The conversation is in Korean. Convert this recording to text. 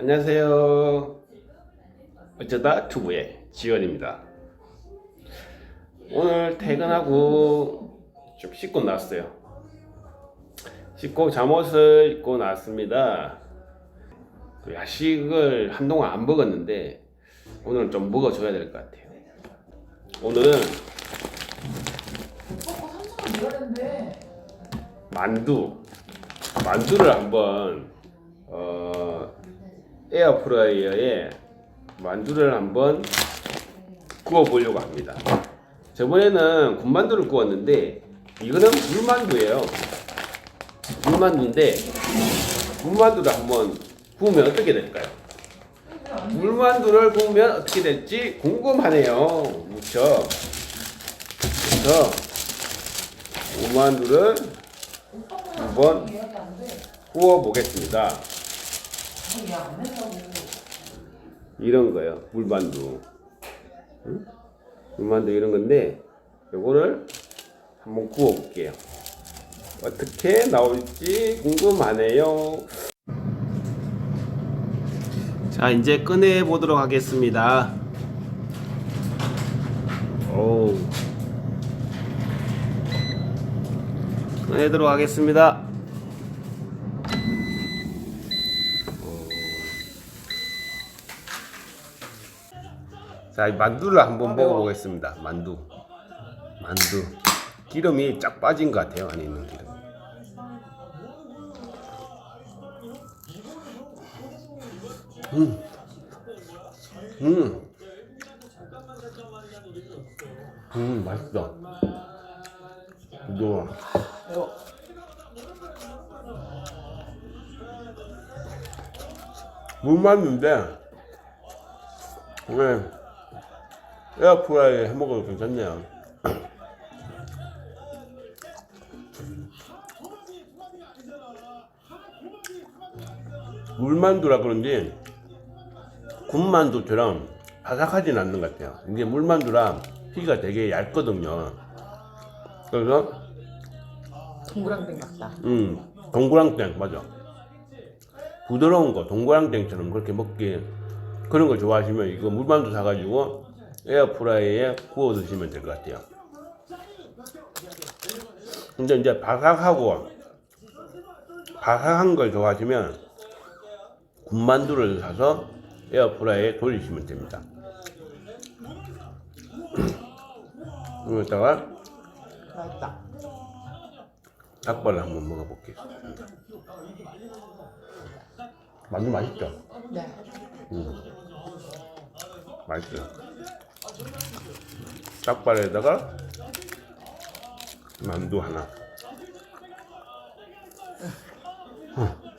안녕하세요. 어쩌다 투부의 지원입니다. 오늘 퇴근하고 좀 씻고 나왔어요. 씻고 잠옷을 입고 나왔습니다. 그 야식을 한동안 안 먹었는데 오늘은 좀 먹어줘야 될 것 같아요. 오늘은 먹고 3천원 내라는데 만두 만두를 한번 어, 에어프라이어에 만두를 한번 구워 보려고 합니다. 저번에는 군만두를 구웠는데 이거는 물만두예요. 물만두인데 물만두를 한번 구우면 어떻게 될까요? 물만두를 구우면 어떻게 될지 궁금하네요. 무척. 그래서 물만두를 한번. 구워 보겠습니다. 이런 거요. 물만두. 응? 물만두 이런 건데 요거를 한번 구워 볼게요. 어떻게 나올지 궁금하네요. 자, 이제 꺼내 보도록 하겠습니다. 오. 꺼내도록 하겠습니다. 자, 이 만두를 한번 먹어보겠습니다. 만두. 만두. 기름이 쫙 빠진 것 같아요. 안에 있는 기름. 음. 음. 음, 맛있다. 이거 매워. 물만두인데 왜 에어프라이에 해 먹어도 괜찮네요. 물만두라 그런지 군만두처럼 바삭하진 않는 것 같아요. 이게 물만두라 피가 되게 얇거든요. 그래서 동그랑땡 같다. 음 동그랑땡 맞아. 부드러운 거 동그랑땡처럼 그렇게 먹기 그런 거 좋아하시면 이거 물만두 사가지고 에어프라이에 구워 드시면 될 것 같아요. 근데 이제 바삭하고 바삭한 걸 좋아하시면 군만두를 사서 에어프라이에 돌리시면 됩니다. 여기다가 맛있다. 닭발을 한번 먹어볼게요. 만두 맛있죠? 네. 음. 맛있어요. 닭발에다가 만두 하나. 음.